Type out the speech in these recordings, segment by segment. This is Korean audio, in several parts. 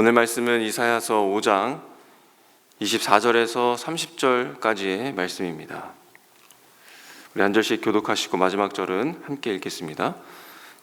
오늘 말씀은 이사야서 5장 24절에서 30절까지의 말씀입니다. 우리 한 절씩 교독하시고 마지막 절은 함께 읽겠습니다.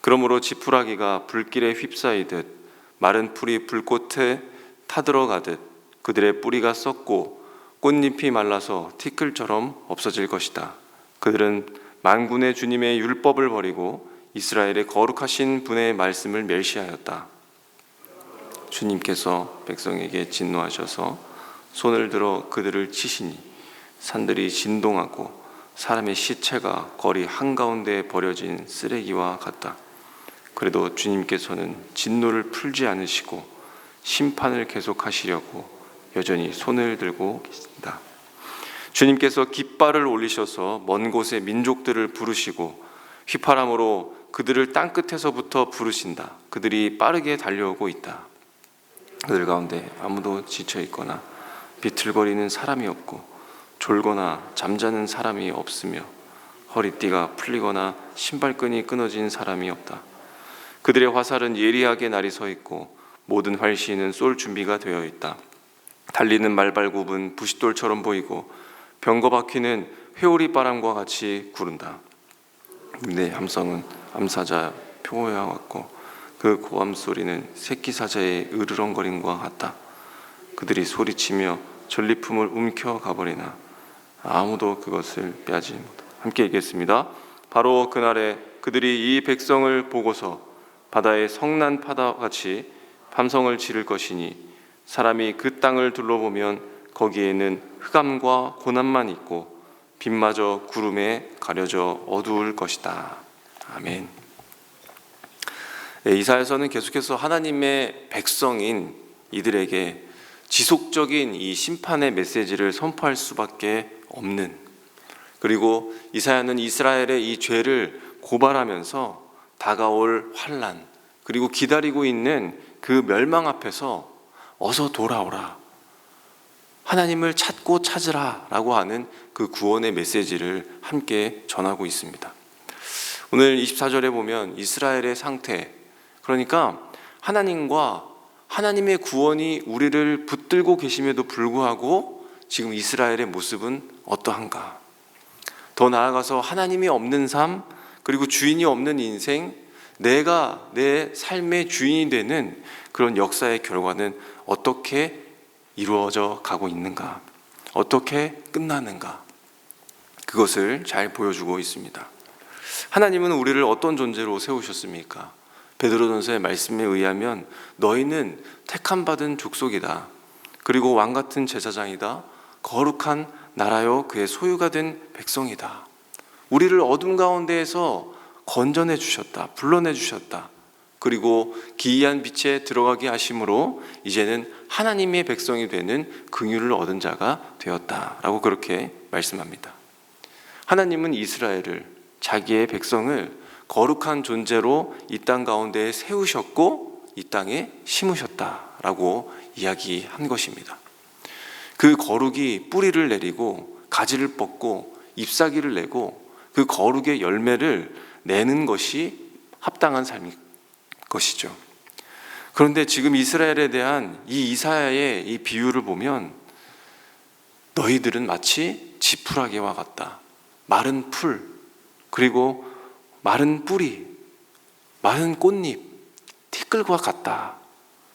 그러므로 지푸라기가 불길에 휩싸이듯 마른 풀이 불꽃에 타들어가듯 그들의 뿌리가 썩고 꽃잎이 말라서 티끌처럼 없어질 것이다. 그들은 만군의 주님의 율법을 버리고 이스라엘의 거룩하신 분의 말씀을 멸시하였다. 주님께서 백성에게 진노하셔서 손을 들어 그들을 치시니 산들이 진동하고 사람의 시체가 거리 한가운데에 버려진 쓰레기와 같다. 그래도 주님께서는 진노를 풀지 않으시고 심판을 계속하시려고 여전히 손을 들고 계신다. 주님께서 깃발을 올리셔서 먼 곳의 민족들을 부르시고 휘파람으로 그들을 땅 끝에서부터 부르신다. 그들이 빠르게 달려오고 있다. 그들 가운데 아무도 지쳐 있거나 비틀거리는 사람이 없고 졸거나 잠자는 사람이 없으며 허리띠가 풀리거나 신발끈이 끊어진 사람이 없다. 그들의 화살은 예리하게 날이 서 있고 모든 활시는 쏠 준비가 되어 있다. 달리는 말발굽은 부싯돌처럼 보이고 병거 바퀴는 회오리 바람과 같이 구른다. 내 함성은 암사자 표호와 같고 그 고함 소리는 새끼 사자의 으르렁거림과 같다. 그들이 소리치며 전리품을 움켜 가버리나 아무도 그것을 빼앗지 못다. 함께 읽겠습니다. 바로 그날에 그들이 이 백성을 보고서 바다의 성난 파다 같이 함성을 지를 것이니 사람이 그 땅을 둘러보면 거기에는 흑암과 고난만 있고 빛마저 구름에 가려져 어두울 것이다. 아멘. 네, 이사야서는 계속해서 하나님의 백성인 이들에게 지속적인 이 심판의 메시지를 선포할 수밖에 없는 그리고 이사야는 이스라엘의 이 죄를 고발하면서 다가올 환란 그리고 기다리고 있는 그 멸망 앞에서 어서 돌아오라 하나님을 찾고 찾으라라고 하는 그 구원의 메시지를 함께 전하고 있습니다. 오늘 24절에 보면 이스라엘의 상태 그러니까 하나님과 하나님의 구원이 우리를 붙들고 계심에도 불구하고 지금 이스라엘의 모습은 어떠한가? 더 나아가서 하나님이 없는 삶, 그리고 주인이 없는 인생, 내가 내 삶의 주인이 되는 그런 역사의 결과는 어떻게 이루어져 가고 있는가? 어떻게 끝나는가? 그것을 잘 보여주고 있습니다. 하나님은 우리를 어떤 존재로 세우셨습니까? 베드로전서의 말씀에 의하면 너희는 택함 받은 족속이다. 그리고 왕 같은 제사장이다. 거룩한 나라요 그의 소유가 된 백성이다. 우리를 어둠 가운데에서 건져내 주셨다. 불러내 주셨다. 그리고 기이한 빛에 들어가게 하심으로 이제는 하나님의 백성이 되는 긍휼을 얻은 자가 되었다라고 그렇게 말씀합니다. 하나님은 이스라엘을 자기의 백성을 거룩한 존재로 이 땅 가운데 세우셨고 이 땅에 심으셨다라고 이야기한 것입니다. 그 거룩이 뿌리를 내리고 가지를 뻗고 잎사귀를 내고 그 거룩의 열매를 내는 것이 합당한 삶일 것이죠. 그런데 지금 이스라엘에 대한 이 이사야의 이 비유를 보면 너희들은 마치 지푸라기와 같다. 마른 풀, 그리고 마른 뿌리, 마른 꽃잎, 티끌과 같다.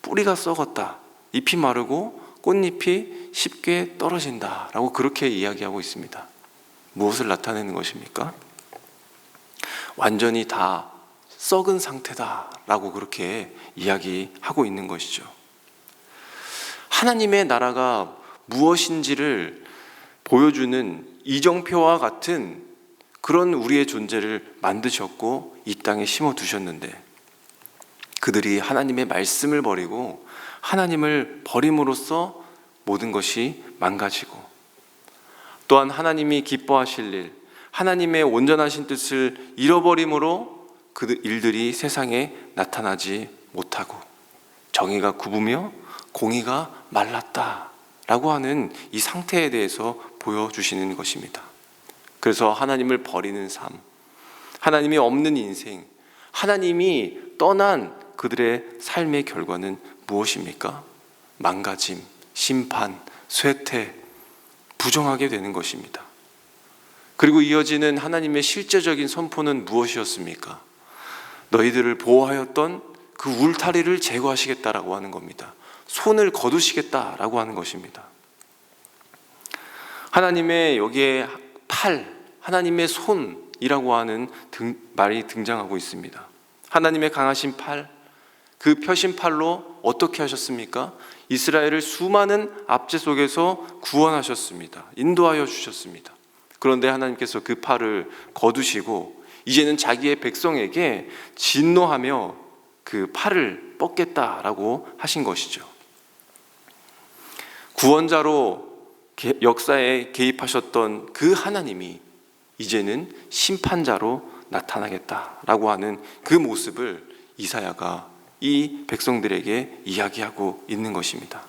뿌리가 썩었다. 잎이 마르고 꽃잎이 쉽게 떨어진다. 라고 그렇게 이야기하고 있습니다. 무엇을 나타내는 것입니까? 완전히 다 썩은 상태다. 라고 그렇게 이야기하고 있는 것이죠. 하나님의 나라가 무엇인지를 보여주는 이정표와 같은 그런 우리의 존재를 만드셨고 이 땅에 심어 두셨는데 그들이 하나님의 말씀을 버리고 하나님을 버림으로써 모든 것이 망가지고 또한 하나님이 기뻐하실 일, 하나님의 온전하신 뜻을 잃어버림으로 그 일들이 세상에 나타나지 못하고 정의가 굽으며 공의가 말랐다라고 하는 이 상태에 대해서 보여주시는 것입니다. 그래서 하나님을 버리는 삶, 하나님이 없는 인생, 하나님이 떠난 그들의 삶의 결과는 무엇입니까? 망가짐, 심판, 쇠퇴, 부정하게 되는 것입니다. 그리고 이어지는 하나님의 실제적인 선포는 무엇이었습니까? 너희들을 보호하였던 그 울타리를 제거하시겠다라고 하는 겁니다. 손을 거두시겠다라고 하는 것입니다. 하나님의 여기에 팔, 하나님의 손이라고 하는 등, 말이 등장하고 있습니다. 하나님의 강하신 팔, 그 펴신 팔로 어떻게 하셨습니까? 이스라엘을 수많은 압제 속에서 구원하셨습니다. 인도하여 주셨습니다. 그런데 하나님께서 그 팔을 거두시고 이제는 자기의 백성에게 진노하며 그 팔을 뻗겠다라고 하신 것이죠. 구원자로 역사에 개입하셨던 그 하나님이 이제는 심판자로 나타나겠다라고 하는 그 모습을 이사야가 이 백성들에게 이야기하고 있는 것입니다.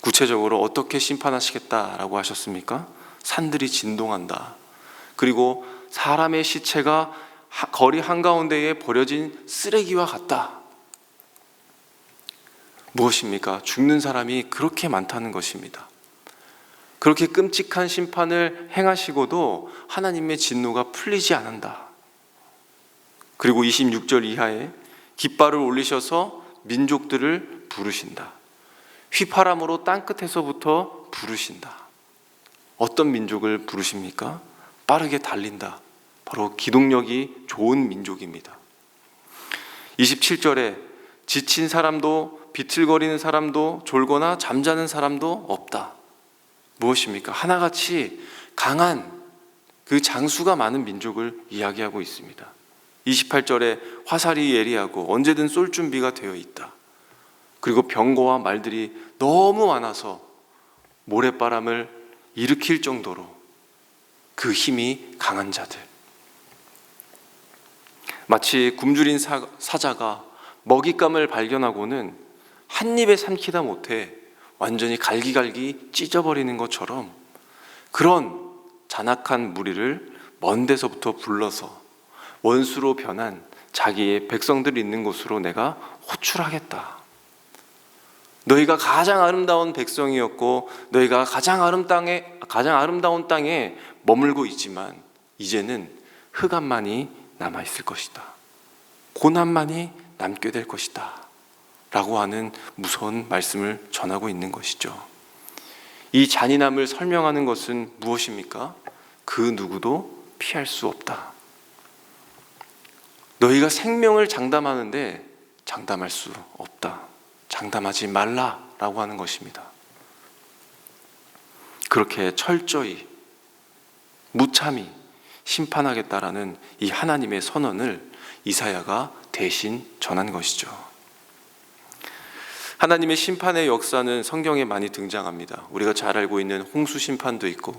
구체적으로 어떻게 심판하시겠다라고 하셨습니까? 산들이 진동한다. 그리고 사람의 시체가 거리 한가운데에 버려진 쓰레기와 같다. 무엇입니까? 죽는 사람이 그렇게 많다는 것입니다. 그렇게 끔찍한 심판을 행하시고도 하나님의 진노가 풀리지 않는다. 그리고 26절 이하에 깃발을 올리셔서 민족들을 부르신다. 휘파람으로 땅끝에서부터 부르신다. 어떤 민족을 부르십니까? 빠르게 달린다. 바로 기동력이 좋은 민족입니다. 27절에 지친 사람도 비틀거리는 사람도 졸거나 잠자는 사람도 없다. 무엇입니까? 하나같이 강한 그 장수가 많은 민족을 이야기하고 있습니다. 28절에 화살이 예리하고 언제든 쏠 준비가 되어 있다. 그리고 병거와 말들이 너무 많아서 모래바람을 일으킬 정도로 그 힘이 강한 자들. 마치 굶주린 사, 사자가 먹잇감을 발견하고는 한 입에 삼키다 못해 완전히 갈기갈기 찢어버리는 것처럼 그런 잔악한 무리를 먼 데서부터 불러서 원수로 변한 자기의 백성들이 있는 곳으로 내가 호출하겠다. 너희가 가장 아름다운 백성이었고 너희가 가장 아름 땅에 가장 아름다운 땅에 머물고 있지만 이제는 흑암만이 남아 있을 것이다. 고난만이 남게 될 것이다. 라고 하는 무서운 말씀을 전하고 있는 것이죠. 이 잔인함을 설명하는 것은 무엇입니까? 그 누구도 피할 수 없다. 너희가 생명을 장담하는데 장담할 수 없다. 장담하지 말라라고 하는 것입니다. 그렇게 철저히 무참히 심판하겠다라는 이 하나님의 선언을 이사야가 대신 전한 것이죠. 하나님의 심판의 역사는 성경에 많이 등장합니다. 우리가 잘 알고 있는 홍수 심판도 있고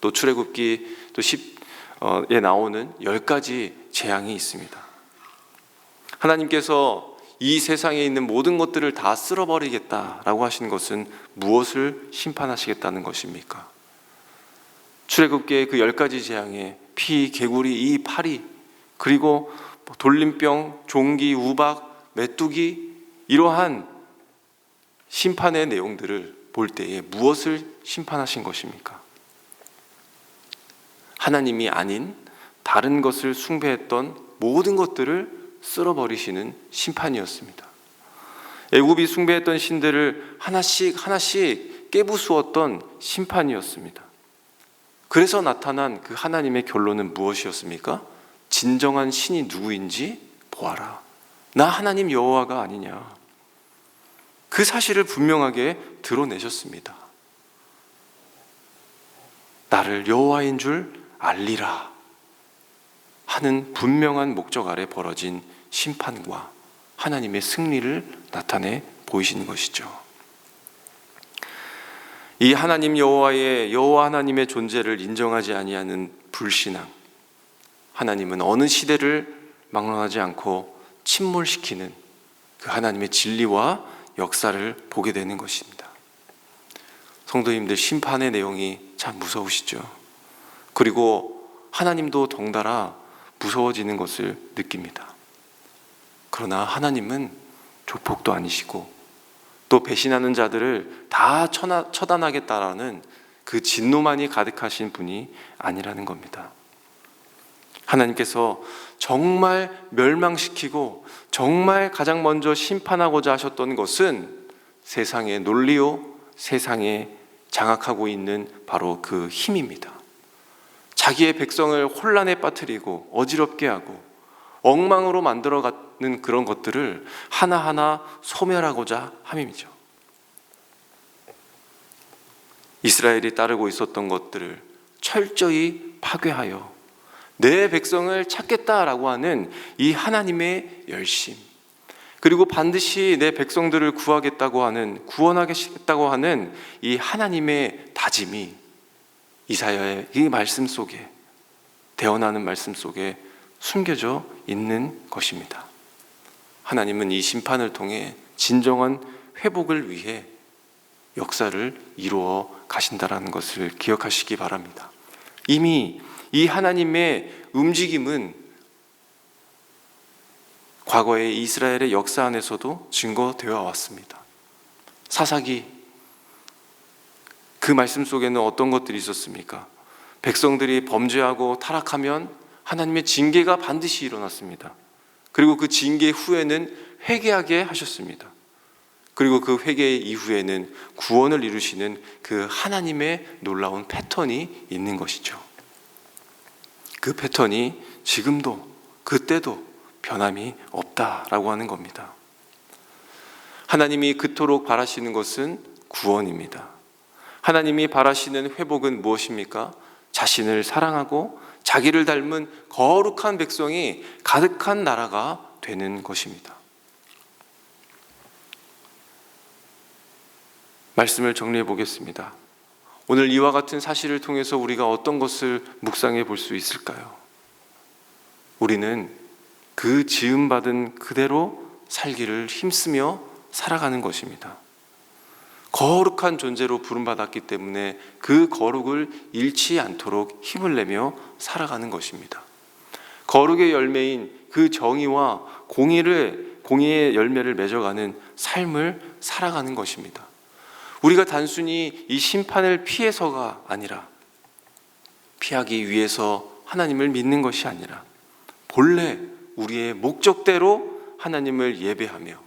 또 출애굽기 또 10에 나오는 열 가지 재앙이 있습니다. 하나님께서 이 세상에 있는 모든 것들을 다 쓸어버리겠다라고 하신 것은 무엇을 심판하시겠다는 것입니까? 출애굽기의 그열 가지 재앙에 피, 개구리, 이 파리, 그리고 돌림병, 종기, 우박, 메뚜기 이러한 심판의 내용들을 볼 때에 무엇을 심판하신 것입니까? 하나님이 아닌 다른 것을 숭배했던 모든 것들을 쓸어버리시는 심판이었습니다. 애굽이 숭배했던 신들을 하나씩 하나씩 깨부수었던 심판이었습니다. 그래서 나타난 그 하나님의 결론은 무엇이었습니까? 진정한 신이 누구인지 보아라. 나 하나님 여호와가 아니냐. 그 사실을 분명하게 드러내셨습니다. 나를 여호와인 줄 알리라 하는 분명한 목적 아래 벌어진 심판과 하나님의 승리를 나타내 보이시는 것이죠. 이 하나님 여호와의 여호와 하나님의 존재를 인정하지 아니하는 불신앙. 하나님은 어느 시대를 막론하지 않고 침몰시키는 그 하나님의 진리와 역사를 보게 되는 것입니다. 성도님들 심판의 내용이 참 무서우시죠. 그리고 하나님도 덩달아 무서워지는 것을 느낍니다. 그러나 하나님은 조폭도 아니시고 또 배신하는 자들을 다 처단하겠다라는 그 진노만이 가득하신 분이 아니라는 겁니다. 하나님께서 정말 멸망시키고 정말 가장 먼저 심판하고자 하셨던 것은 세상의 논리요, 세상에 장악하고 있는 바로 그 힘입니다. 자기의 백성을 혼란에 빠뜨리고 어지럽게 하고 엉망으로 만들어가는 그런 것들을 하나하나 소멸하고자 함이죠. 이스라엘이 따르고 있었던 것들을 철저히 파괴하여 내 백성을 찾겠다라고 하는 이 하나님의 열심, 그리고 반드시 내 백성들을 구하겠다고 하는, 구원하겠다고 하는 이 하나님의 다짐이 이사야의 이 말씀 속에, 대언하는 말씀 속에 숨겨져 있는 것입니다. 하나님은 이 심판을 통해 진정한 회복을 위해 역사를 이루어 가신다라는 것을 기억하시기 바랍니다. 이미 이 하나님의 움직임은 과거의 이스라엘의 역사 안에서도 증거되어 왔습니다. 사사기 그 말씀 속에는 어떤 것들이 있었습니까? 백성들이 범죄하고 타락하면 하나님의 징계가 반드시 일어났습니다. 그리고 그 징계 후에는 회개하게 하셨습니다. 그리고 그 회개 이후에는 구원을 이루시는 그 하나님의 놀라운 패턴이 있는 것이죠. 그 패턴이 지금도 그때도 변함이 없다라고 하는 겁니다. 하나님이 그토록 바라시는 것은 구원입니다. 하나님이 바라시는 회복은 무엇입니까? 자신을 사랑하고 자기를 닮은 거룩한 백성이 가득한 나라가 되는 것입니다. 말씀을 정리해 보겠습니다. 오늘 이와 같은 사실을 통해서 우리가 어떤 것을 묵상해 볼 수 있을까요? 우리는 그 지음받은 그대로 살기를 힘쓰며 살아가는 것입니다. 거룩한 존재로 부름받았기 때문에 그 거룩을 잃지 않도록 힘을 내며 살아가는 것입니다. 거룩의 열매인 그 정의와 공의를 공의의 열매를 맺어가는 삶을 살아가는 것입니다. 우리가 단순히 이 심판을 피해서가 아니라 피하기 위해서 하나님을 믿는 것이 아니라 본래 우리의 목적대로 하나님을 예배하며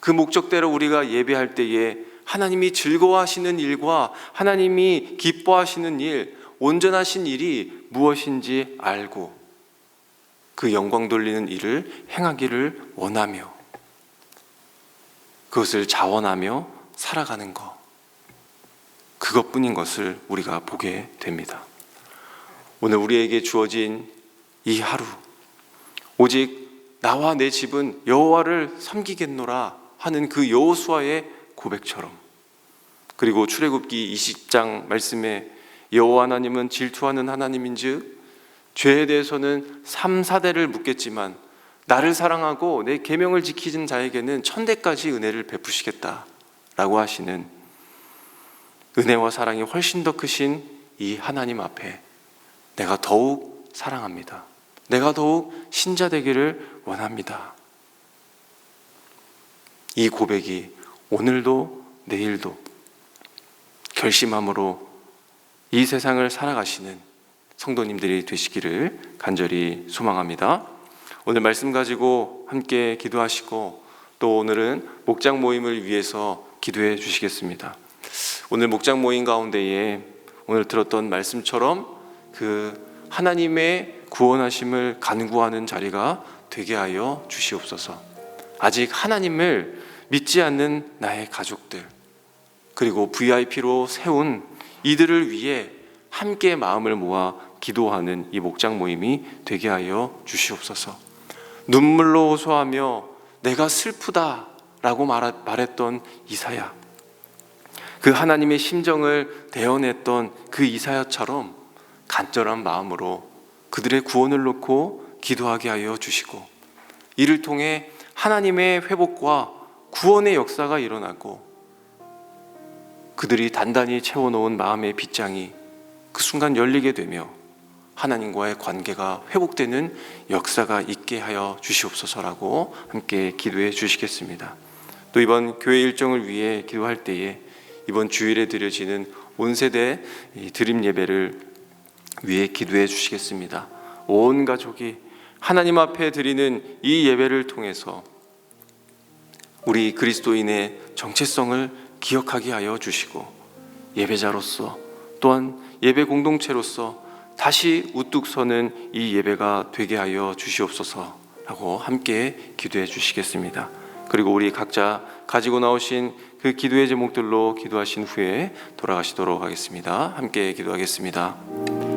그 목적대로 우리가 예배할 때에 하나님이 즐거워하시는 일과 하나님이 기뻐하시는 일, 온전하신 일이 무엇인지 알고 그 영광 돌리는 일을 행하기를 원하며 그것을 자원하며 살아가는 것. 그것뿐인 것을 우리가 보게 됩니다. 오늘 우리에게 주어진 이 하루 오직 나와 내 집은 여호와를 섬기겠노라 하는 그 여호수아의 고백처럼 그리고 출애굽기 20장 말씀에 여호와 하나님은 질투하는 하나님인즉 죄에 대해서는 3, 4대를 묻겠지만 나를 사랑하고 내 계명을 지키는 자에게는 천대까지 은혜를 베푸시겠다. 라고 하시는 은혜와 사랑이 훨씬 더 크신 이 하나님 앞에 내가 더욱 사랑합니다. 내가 더욱 신자 되기를 원합니다. 이 고백이 오늘도 내일도 결심함으로 이 세상을 살아가시는 성도님들이 되시기를 간절히 소망합니다. 오늘 말씀 가지고 함께 기도하시고 또 오늘은 목장 모임을 위해서 기도해 주시겠습니다. 오늘 목장 모임 가운데에 오늘 들었던 말씀처럼 그 하나님의 구원하심을 간구하는 자리가 되게 하여 주시옵소서. 아직 하나님을 믿지 않는 나의 가족들 그리고 VIP로 세운 이들을 위해 함께 마음을 모아 기도하는 이 목장 모임이 되게 하여 주시옵소서. 눈물로 호소하며 내가 슬프다 라고 말했던 이사야. 그 하나님의 심정을 대언했던 그 이사야처럼 간절한 마음으로 그들의 구원을 놓고 기도하게 하여 주시고 이를 통해 하나님의 회복과 구원의 역사가 일어나고 그들이 단단히 채워놓은 마음의 빗장이 그 순간 열리게 되며 하나님과의 관계가 회복되는 역사가 있게 하여 주시옵소서라고 함께 기도해 주시겠습니다. 또 이번 교회 일정을 위해 기도할 때에 이번 주일에 드려지는 온 세대 이 드림 예배를 위해 기도해 주시겠습니다. 온 가족이 하나님 앞에 드리는 이 예배를 통해서 우리 그리스도인의 정체성을 기억하게 하여 주시고 예배자로서 또한 예배 공동체로서 다시 우뚝 서는 이 예배가 되게 하여 주시옵소서라고 함께 기도해 주시겠습니다. 그리고 우리 각자 가지고 나오신 그 기도의 제목들로 기도하신 후에 돌아가시도록 하겠습니다. 함께 기도하겠습니다.